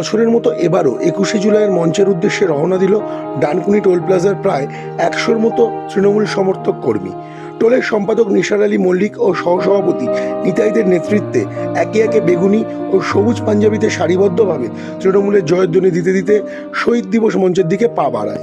বছরের মতো এবারও একুশে জুলাইয়ের মঞ্চের উদ্দেশ্যে রওনা দিল ডানকুনি টোল প্লাজার প্রায় একশোর মতো তৃণমূল সমর্থক কর্মী। টোলের সম্পাদক নিসার আলী মল্লিক ও সহসভাপতি নিতাইদের নেতৃত্বে একে একে বেগুনি ও সবুজ পাঞ্জাবিতে সারিবদ্ধভাবে তৃণমূলের জয়ধ্বনি দিতে দিতে শহীদ দিবস মঞ্চের দিকে পা বাড়ায়।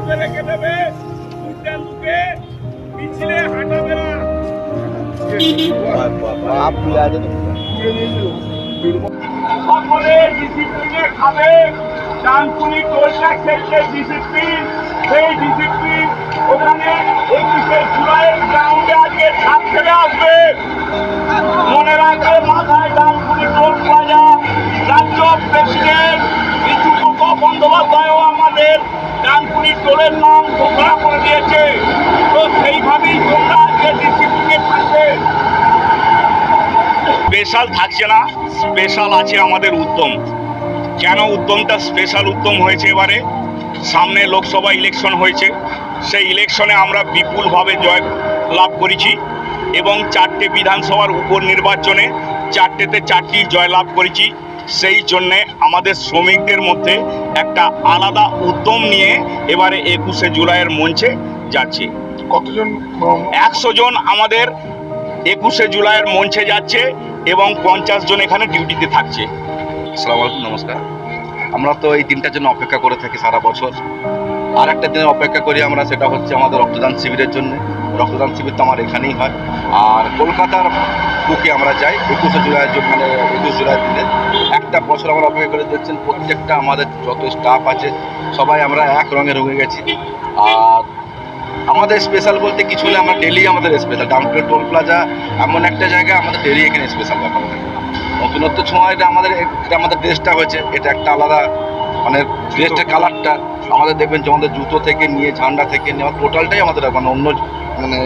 মধ্যে রেখে দেবে দুকে মিছিলে হাঁটাবে না সেই ডিসিপ্লিন ওখানে একুশে জুলাইয়ের গ্রাউন্ডে আসবে। মনে রাখবে মাথায় ডানকুনি নাম ঘোষণা করে দিয়েছে। তো সেইভাবেই তোমরা স্পেশাল থাকছে না, স্পেশাল আছে আমাদের উদ্যম। কেন উদ্যমটা স্পেশাল উদ্যম হয়েছে এবারে? সামনে লোকসভা ইলেকশন হয়েছে। সেই ইলেকশনে আমরা বিপুলভাবে জয় লাভ করেছি এবং চারটে বিধানসভার উপনির্বাচনে চারটেতে চারটি জয়লাভ করেছি। সেই জন্যে আমাদের শ্রমিকদের মধ্যে একটা আলাদা উদ্যম নিয়ে এবারে একুশে জুলাইয়ের মঞ্চে যাচ্ছি। কতজন একশো জন আমাদের একুশে জুলাইয়ের মঞ্চে যাচ্ছে এবং পঞ্চাশ জন এখানে ডিউটিতে থাকছে। আসসালামু আলাইকুম নমস্কার। আমরা তো এই দিনটার জন্য অপেক্ষা করে থাকি সারা বছর। আর একটা দিনের অপেক্ষা করি আমরা, সেটা হচ্ছে আমাদের রক্তদান শিবিরের জন্য। রক্তদান শিবির তো আমার এখানেই হয়। আর কলকাতার বুকে আমরা যাই, একুশে জুলাই মানে একুশ জুলাই দিনে। একটা বছর আমরা অপেক্ষা করে দেখছেন, প্রত্যেকটা আমাদের যত স্টাফ আছে, সবাই আমরা এক রঙে রঙে গেছি। আর আমাদের স্পেশাল বলতে কিছু হলে আমরা ডেলি আমাদের স্পেশাল ডাউনটোন টোল প্লাজা এমন একটা জায়গা, আমাদের ডেলি এখানে স্পেশাল ব্যাপার থাকে। নতুনত্ব ছোঁয়া, এটা আমাদের এটা আমাদের ড্রেসটা হয়েছে। এটা একটা আলাদা মানে ড্রেসটার কালারটা আমাদের দেখবেন যে আমাদের জুতো থেকে নিয়ে, ঝান্ডা থেকে নেওয়া টোটালটাই আমাদের মানে অন্য মানে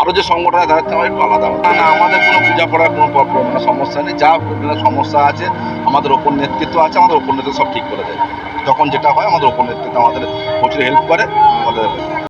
আরও যে সংগঠন তাদের থেকে একটু আলাদা। না না আমাদের কোনো পূজা পড়ার কোনো প্রবলেম মানে সমস্যা নেই। যা সমস্যা আছে, আমাদের ওপর নেতৃত্ব আছে, আমাদের ওপর নেতৃত্ব সব ঠিক করে দেয়। যখন যেটা হয়, আমাদের ওপর নেতৃত্ব আমাদের প্রচুর হেল্প করে, আমাদের